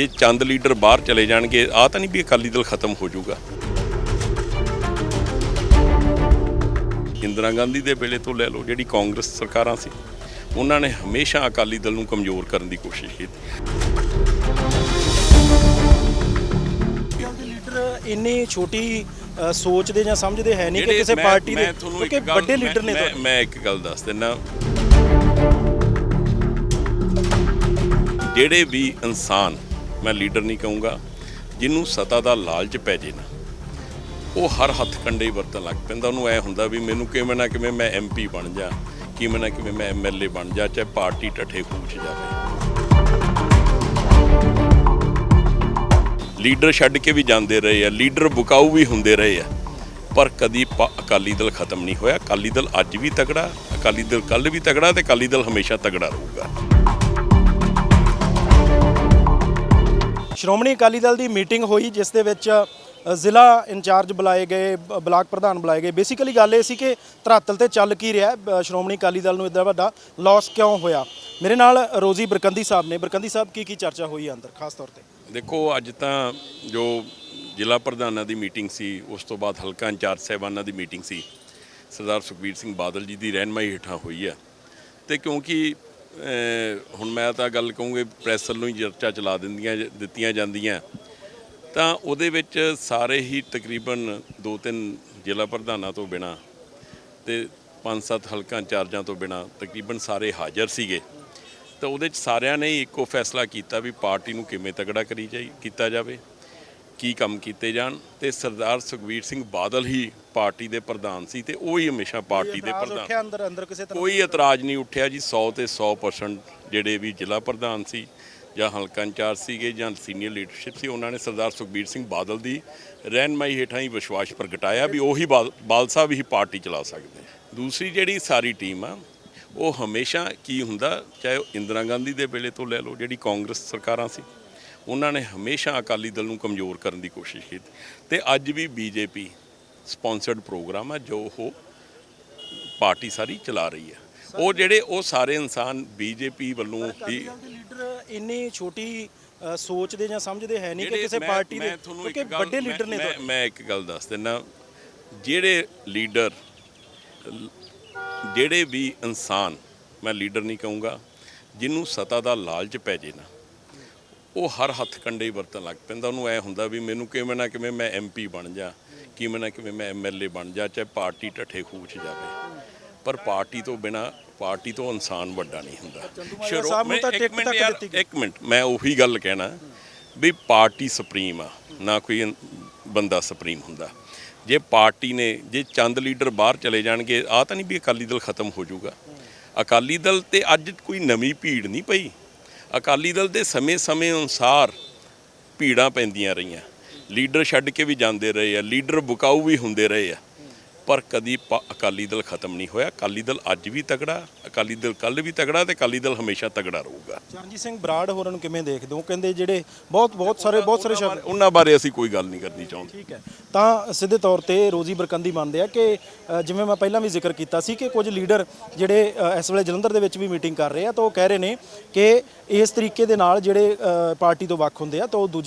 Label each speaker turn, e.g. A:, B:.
A: ਜੇ ਚੰਦ ਲੀਡਰ ਬਾਹਰ ਚਲੇ ਜਾਣਗੇ ਆ ਤਾਂ ਨਹੀਂ ਵੀ ਅਕਾਲੀ ਦਲ ਖਤਮ ਹੋ ਜਾਊਗਾ। ਇੰਦਰਾ ਗਾਂਧੀ ਦੇ ਵੇਲੇ ਤੋਂ ਲੈ ਲਓ ਜਿਹੜੀ ਕਾਂਗਰਸ ਸਰਕਾਰਾਂ ਸੀ ਉਹਨਾਂ ਨੇ ਹਮੇਸ਼ਾ ਅਕਾਲੀ ਦਲ ਨੂੰ ਕਮਜ਼ੋਰ ਕਰਨ ਦੀ ਕੋਸ਼ਿਸ਼ ਕੀਤੀ।
B: ਲੀਡਰ ਇੰਨੀ ਛੋਟੀ ਅ, ਸੋਚਦੇ ਜਾਂ ਸਮਝਦੇ ਹੈ ਨਹੀਂ ਕਿ ਕਿਸੇ ਪਾਰਟੀ ਦੇ ਕਿਉਂਕਿ ਵੱਡੇ ਲੀਡਰ ਨੇ
A: ਮੈਂ ਇੱਕ ਗੱਲ ਦੱਸ ਦਿੰਦਾ। ਜਿਹੜੇ ਵੀ ਇਨਸਾਨ ਮੈਂ ਲੀਡਰ ਨਹੀਂ ਕਹੂੰਗਾ, ਜਿਹਨੂੰ ਸਤਾ ਦਾ ਲਾਲਚ ਪੈ ਜੇ ਨਾ। ਉਹ ਹਰ ਹੱਥ ਕੰਡੇ ਵਰਤਣ ਲੱਗ ਪੈਂਦਾ। ਉਹਨੂੰ ਐ ਹੁੰਦਾ ਵੀ ਮੈਨੂੰ ਕਿਵੇਂ ਨਾ ਕਿਵੇਂ ਮੈਂ ਐਮਪੀ ਬਣ ਜਾ, ਕਿਵੇਂ ਨਾ ਕਿਵੇਂ ਮੈਂ ਐਮਐਲਏ ਬਣ ਜਾ, ਚਾਹੇ ਪਾਰਟੀ ਟੱਠੇ ਖੂਚ ਜਾਵੇ। ਲੀਡਰ ਛੱਡ ਕੇ ਵੀ ਜਾਂਦੇ ਰਹੇ ਆ, ਲੀਡਰ ਬੁਕਾਊ ਵੀ ਹੁੰਦੇ ਰਹੇ ਆ। ਪਰ ਕਦੀ ਪ- ਅਕਾਲੀ ਦਲ ਖਤਮ ਨਹੀਂ ਹੋਇਆ। ਅਕਾਲੀ ਦਲ ਅੱਜ ਵੀ ਤਗੜਾ, ਅਕਾਲੀ ਦਲ ਕੱਲ ਵੀ ਤਗੜਾ ਤੇ ਅਕਾਲੀ ਦਲ ਹਮੇਸ਼ਾ ਤਗੜਾ ਰਹੂਗਾ।
B: ਸ਼੍ਰੋਮਣੀ ਅਕਾਲੀ ਦਲ ਦੀ ਮੀਟਿੰਗ ਹੋਈ, ਜਿਸ ਦੇ ਵਿੱਚ ਜ਼ਿਲ੍ਹਾ ਇੰਚਾਰਜ ਬੁਲਾਏ ਗਏ, ਬ- ਬਲਾਕ ਪ੍ਰਧਾਨ ਬੁਲਾਏ ਗਏ। ਬੇਸਿਕਲੀ ਗੱਲ ਇਹ ਸੀ ਕਿ ਧਰਾਤਲ ਤੇ ਚੱਲ ਕੀ ਰਿਹਾ ਸ਼੍ਰੋਮਣੀ ਅਕਾਲੀ ਦਲ ਨੂੰ ਇਦਾਂ ਵੱਡਾ ਲਾਸ ਕਿਉਂ ਹੋਇਆ? ਮੇਰੇ ਨਾਲ ਰੋਜ਼ੀ ਬਰਕੰਦੀ ਸਾਹਿਬ ਨੇ। ਬਰਕੰਦੀ ਸਾਹਿਬ ਕੀ ਕੀ ਚਰਚਾ ਹੋਈ ਹੈ ਅੰਦਰ, ਖਾਸ ਤੌਰ ਤੇ?
A: ਦੇਖੋ, ਅੱਜ ਤਾਂ ਜੋ ਜ਼ਿਲ੍ਹਾ ਪ੍ਰਧਾਨਾਂ ਦੀ ਮੀਟਿੰਗ ਸੀ, ਉਸ ਤੋਂ ਬਾਅਦ ਹਲਕਾ ਇੰਚਾਰਜ ਸਾਹਿਬਾਨਾਂ ਦੀ ਮੀਟਿੰਗ ਸੀ। ਸਰਦਾਰ ਸੁਖਬੀਰ ਸਿੰਘ ਬਾਦਲ ਜੀ ਦੀ ਰਹਿਨਮਾਈ ਹੇਠਾਂ ਹੋਈ ਆ ਤੇ ਕਿਉਂਕਿ ਹੁਣ ਮੈਂ ਤਾਂ ਗੱਲ ਕਹੂੰਗੀ ਪ੍ਰੈਸ ਵੱਲੋਂ ਹੀ ਚਰਚਾ ਚਲਾ ਦਿੰਦੀਆਂ ਦਿੱਤੀਆਂ ਜਾਂਦੀਆਂ। ਤਾਂ ਉਹਦੇ ਵਿੱਚ ਸਾਰੇ ਹੀ ਤਕਰੀਬਨ ਦੋ ਤਿੰਨ ਜ਼ਿਲ੍ਹਾ ਪ੍ਰਧਾਨਾਂ ਤੋਂ ਬਿਨਾ ਤੇ ਪੰਜ ਸੱਤ ਹਲਕਾ ਇੰਚਾਰਜਾਂ ਤੋਂ ਬਿਨਾ ਤਕਰੀਬਨ ਸਾਰੇ ਹਾਜ਼ਰ ਸੀਗੇ। ਤਾਂ ਉਹਦੇ ਚ ਸਾਰਿਆਂ ਨੇ ਇੱਕੋ ਫੈਸਲਾ ਕੀਤਾ ਵੀ ਪਾਰਟੀ ਨੂੰ ਕਿਵੇਂ ਤਗੜਾ ਕਰੀ ਜਾਈ, ਕੀਤਾ ਜਾਵੇ। ਕੀ ਕੰਮ ਕੀਤੇ ਜਾਣ ਤੇ ਸਰਦਾਰ ਸੁਖਬੀਰ ਸਿੰਘ ਬਾਦਲ ਹੀ ਪਾਰਟੀ ਦੇ ਪ੍ਰਧਾਨ ਸੀ ਤੇ ਉਹ ਹੀ ਹਮੇਸ਼ਾ ਪਾਰਟੀ ਦੇ ਪ੍ਰਧਾਨ
B: ਉੱਠਿਆ ਅੰਦਰ ਅੰਦਰ ਕਿਸੇ ਤਰ੍ਹਾਂ
A: ਕੋਈ ਇਤਰਾਜ਼ ਨਹੀਂ ਉੱਠਿਆ ਜੀ 100 ਤੇ 100% ਜਿਹੜੇ ਵੀ ਜ਼ਿਲ੍ਹਾ ਪ੍ਰਧਾਨ ਸੀ ਜਾਂ ਹਲਕਾ ਇੰਚਾਰਜ ਸੀਗੇ ਜਾਂ ਸੀਨੀਅਰ ਲੀਡਰਸ਼ਿਪ ਸੀ ਉਹਨਾਂ ਨੇ ਸਰਦਾਰ ਸੁਖਬੀਰ ਸਿੰਘ ਬਾਦਲ ਦੀ ਰਹਿਨਮਾਈ ਹੇਠਾਂ ਹੀ ਵਿਸ਼ਵਾਸ ਪ੍ਰਗਟਾਇਆ ਵੀ ਉਹੀ ਬਾਲ ਸਾਹਿਬ ਹੀ ਪਾਰਟੀ ਚਲਾ ਸਕਦੇ ਆ। ਦੂਸਰੀ ਜਿਹੜੀ ਸਾਰੀ ਟੀਮ ਆ ਉਹ ਹਮੇਸ਼ਾ ਕੀ ਹੁੰਦਾ ਚਾਹੇ ਉਹ ਇੰਦਰਾ ਗਾਂਧੀ ਦੇ ਵੇਲੇ ਤੋਂ ਲੈ ਲਓ ਜਿਹੜੀ ਕਾਂਗਰਸ ਸਰਕਾਰਾਂ ਸੀ ਉਹਨਾਂ ਨੇ ਹਮੇਸ਼ਾ ਅਕਾਲੀ ਦਲ ਨੂੰ ਕਮਜ਼ੋਰ ਕਰਨ ਦੀ ਕੋਸ਼ਿਸ਼ ਕੀਤੀ। ਤੇ ਅੱਜ ਵੀ ਬੀਜੇਪੀ ਸਪਾਂਸਰਡ ਪ੍ਰੋਗਰਾਮ ਆ ਜੋ ਉਹ ਪਾਰਟੀ ਸਾਰੀ ਚਲਾ ਰਹੀ ਹੈ ਉਹ ਜਿਹੜੇ ਉਹ ਸਾਰੇ ਇਨਸਾਨ ਬੀਜੇਪੀ ਵੱਲੋਂ ਹੀ
B: ਲੀਡਰ ਇੰਨੀ ਛੋਟੀ ਸੋਚਦੇ ਜਾਂ ਸਮਝਦੇ ਹੈ ਨਹੀਂ ਕਿ ਕਿਸੇ ਪਾਰਟੀ ਦੇ ਕਿਉਂਕਿ ਵੱਡੇ ਲੀਡਰ ਨੇ
A: ਮੈਂ ਇੱਕ ਗੱਲ ਦੱਸ ਦਿੰਦਾ। ਜਿਹੜੇ ਲੀਡਰ ਜਿਹੜੇ ਵੀ ਇਨਸਾਨ ਮੈਂ ਲੀਡਰ ਨਹੀਂ ਕਹੂੰਗਾ ਜਿਹਨੂੰ ਸਤਾ ਦਾ ਲਾਲਚ ਪੈ ਜੇ ਨਾ ਉਹ ਹਰ ਹੱਥ ਕੰਡੇ ਹੀ ਵਰਤਣ ਲੱਗ ਪੈਂਦਾ। ਉਹਨੂੰ ਐ ਹੁੰਦਾ ਵੀ ਮੈਨੂੰ ਕਿਵੇਂ ਨਾ ਕਿਵੇਂ ਮੈਂ ਐਮਪੀ ਬਣ ਜਾ ਕਿਵੇਂ ਨਾ ਕਿਵੇਂ ਮੈਂ ਐਮਐਲਏ ਬਣ ਜਾ ਚਾਹੇ ਪਾਰਟੀ ਟੱਠੇ ਖੂਚ ਜਾਵੇ। ਪਰ ਪਾਰਟੀ ਤੋਂ ਬਿਨਾ ਪਾਰਟੀ ਤੋਂ ਇਨਸਾਨ ਵੱਡਾ ਨਹੀਂ ਹੁੰਦਾ। ਮੈਂ- ਇੱਕ ਮਿੰਟ ਯਾਰ। ਇੱਕ ਮਿੰਟ ਮੈਂ ਉਹੀ ਗੱਲ ਕਹਿਣਾ ਵੀ ਪਾਰਟੀ ਸੁਪਰੀਮ ਆ ਨਾ ਕੋਈ ਬੰਦਾ ਸੁਪਰੀਮ ਹੁੰਦਾ। ਜੇ ਪਾਰਟੀ ਨੇ ਜੇ ਚੰਦ ਲੀਡਰ ਬਾਹਰ ਚਲੇ ਜਾਣਗੇ ਆ ਤਾਂ ਨਹੀਂ ਵੀ ਅਕਾਲੀ ਦਲ ਖਤਮ ਹੋ ਜਾਊਗਾ। ਅਕਾਲੀ ਦਲ ਤੇ ਅੱਜ ਕੋਈ ਨਵੀਂ ਭੀੜ ਨਹੀਂ ਪਈ। ਅਕਾਲੀ ਦਲ ਦੇ ਸਮੇਂ-ਸਮੇਂ ਅਨੁਸਾਰ ਭੀੜਾਂ ਪੈਂਦੀਆਂ ਰਹੀਆਂ। ਲੀਡਰ ਛੱਡ ਕੇ ਵੀ ਜਾਂਦੇ ਰਹੇ ਆ, ਲੀਡਰ ਬੁਕਾਊ ਵੀ ਹੁੰਦੇ ਰਹੇ ਆ। ਪਰ ਕਦੀ ਅਕਾਲੀ ਦਲ ਖਤਮ ਨਹੀਂ ਹੋਇਆ। ਅਕਾਲੀ ਦਲ ਅੱਜ ਵੀ ਤਗੜਾ ਅਕਾਲੀ ਦਲ ਕੱਲ ਵੀ ਤਗੜਾ ਤੇ ਅਕਾਲੀ ਦਲ ਹਮੇਸ਼ਾ ਤਗੜਾ ਰਹੂਗਾ।
B: ਚਰਨਜੀਤ ਸਿੰਘ ਬਰਾੜ ਹੋਰਾਂ ਨੂੰ ਕਿਵੇਂ ਦੇਖਦੇ ਹੋ? ਕਹਿੰਦੇ ਜਿਹੜੇ ਬਹੁਤ ਬਹੁਤ ਸਾਰੇ ਬਹੁਤ ਸਾਰੇ ਸ਼ਬਦ
A: ਉਹਨਾਂ ਬਾਰੇ ਅਸੀਂ ਕੋਈ ਗੱਲ ਨਹੀਂ ਕਰਨੀ ਚਾਹੁੰਦੇ।
B: ਠੀਕ ਹੈ। ਤਾਂ ਸਿੱਧੇ ਤੌਰ ਤੇ ਰੋਜ਼ੀ ਬਰਕੰਦੀ ਮੰਨਦੇ ਆ ਕਿ ਜਿਵੇਂ ਮੈਂ ਪਹਿਲਾਂ ਵੀ ਜ਼ਿਕਰ ਕੀਤਾ ਸੀ ਕਿ ਕੁਝ ਲੀਡਰ ਜਿਹੜੇ ਇਸ ਵੇਲੇ ਜਲੰਧਰ ਦੇ ਵਿੱਚ ਵੀ ਮੀਟਿੰਗ ਕਰ ਰਹੇ ਆ ਤਾਂ ਉਹ ਕਹਿ ਰਹੇ ਨੇ ਕਿ ਇਸ ਤਰੀਕੇ ਦੇ ਨਾਲ ਜਿਹੜੇ ਪਾਰਟੀ ਤੋਂ ਵੱਖ ਹੁੰਦੇ ਆ ਤਾਂ ਉਹ ਦੂਜੀ